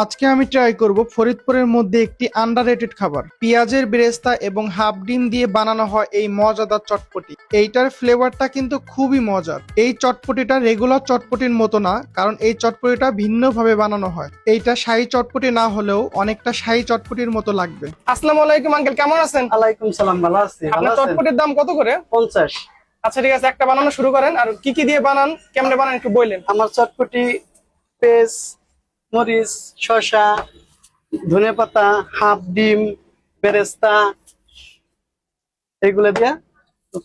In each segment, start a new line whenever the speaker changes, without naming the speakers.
আজকে আমি ট্রাই করব ফরিদপুরের মধ্যে একটি আন্ডাররেটেড খাবার। পেঁয়াজের বেরেস্তা এবং হাফ ডিম দিয়ে বানানো হয় এই মজাদার চটপটি। এইটার ফ্লেভারটা কিন্তু খুবই মজার। এই চটপটিটা রেগুলার চটপটির মতো না কারণ এই চটপটিটা ভিন্নভাবে বানানো হয়। এইটা শাহী চটপটি না হলেও অনেকটা শাহী চটপটির মতো লাগবে। আসসালামু আলাইকুম আঙ্কেল কেমন আছেন?
আলাইকুম সালাম ভালো আছি
আপনার চটপটির দাম কত করে?
পঞ্চাশ।
আচ্ছা ঠিক আছে একটা বানানো শুরু করেন। আর কি কি দিয়ে বানান? কেমনে বানান? একটু বললেন।
আমার চটপটি পেঁয়াজ মরিচ শসা ধনে পাতা হাফ ডিম বেরেস্তা এগুলো দিয়ে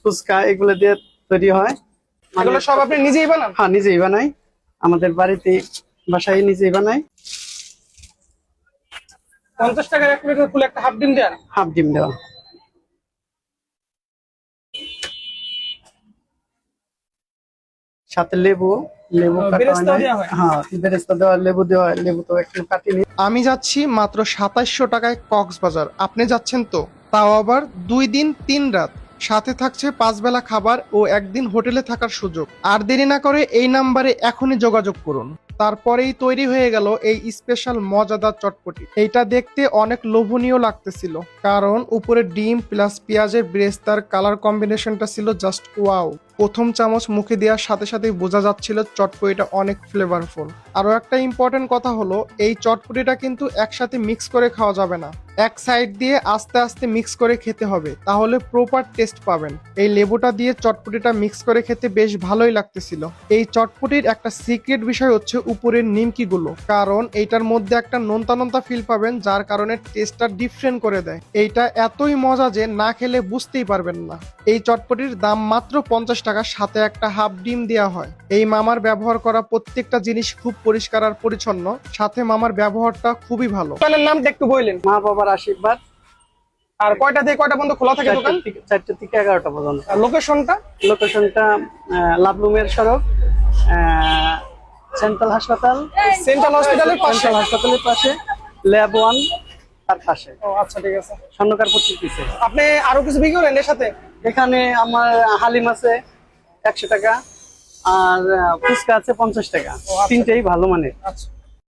ফুচকা এগুলো দিয়ে তৈরি হয়। মানে
এগুলো সব আপনি নিজেই বানান?
হ্যাঁ নিজেই বানাই। আমাদের বাড়িতে বাসায় নিজেই বানাই।
পঞ্চাশ টাকার এক প্লেটের ফুল একটা হাফ ডিম দেন?
হাফ ডিম দেওয়া। সাথে লেবু। লেবু হয়
বেরেস্তাও
নাই।
দেওয়া
বেরেস্তা দেওয়া লেবু দেওয়া লেবু তো একটু কাটিনি
আমি যাচ্ছি মাত্র সাতাইশশো টাকায় কক্সবাজার। আপনি যাচ্ছেন তো? তাও আবার দুই দিন তিন রাত। সাথে থাকছে পাঁচ বেলা খাবার ও একদিন হোটেলে থাকার সুযোগ। আর দেরি না করে এই নাম্বারে এখনই যোগাযোগ করুন। তারপরেই তৈরি হয়ে গেল এই স্পেশাল মজাদার চটপটি। এইটা দেখতে অনেক লোভনীয় লাগতেছিল। কারণ উপরে ডিম প্লাস পেঁয়াজের ব্রেস্তার কালার কম্বিনেশনটা ছিল জাস্ট ওয়াও। প্রথম চামচ মুখে দেওয়ার সাথে সাথেই বোঝা যাচ্ছিল চটপটিটা অনেক ফ্লেভারফুল আরও একটা ইম্পর্টেন্ট কথা হলো, এই চটপটিটা কিন্তু একসাথে মিক্স করে খাওয়া যাবে না। এক সাইড দিয়ে আস্তে আস্তে মিক্স করে খেতে হবে, তাহলে প্রপার টেস্ট পাবেন। এই লেবুটা দিয়ে চটপটিটা মিক্স করে খেতে বেশ ভালোই লাগতেছিল। এই চটপটির একটা সিক্রেট বিষয় হচ্ছে উপরের নিমকিগুলো, কারণ এইটার মধ্যে একটা নোনতা নোনতা ফিল পাবেন, যার কারণে টেস্টটা ডিফারেন্ট করে দেয়। এইটা এতই মজা যে না খেলে বুঝতেই পারবেন না। এই চটপটির দাম মাত্র পঞ্চাশ টাকা সাথে একটা হাফ ডিম দেওয়া হয়। এই মামার ব্যবহার করা প্রত্যেকটা জিনিস খুব পরিষ্কার আর পরিচ্ছন্ন। সাথে মামার ব্যবহারটা খুবই ভালো। দোকানের নামটা একটু বললেন।
মা বাবার আশীর্বাদ।
আর কয়টা থেকে কয়টা পর্যন্ত খোলা থাকে দোকান?
চারটে থেকে এগারোটা পর্যন্ত।
আর লোকেশনটা?
লোকেশনটা লাভলুমের সড়ক সেন্ট্রাল হাসপাতাল।
সেন্ট্রাল হসপিটালের পাশে?
সেন্ট্রাল হাসপাতালের পাশে। ল্যাব ওয়ান তার পাশে।
ও আচ্ছা ঠিক আছে।
স্বর্ণকার পত্রিক
আপনি আরও কিছু বিক্রি করেন এর সাথে?
এখানে আমার হালিম আছে একশো টাকা আর ফুচকা আছে পঞ্চাশ টাকা।
তিনটাই
তিনটেই ভালো মানের।
আচ্ছা।